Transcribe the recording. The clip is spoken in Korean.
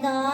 내가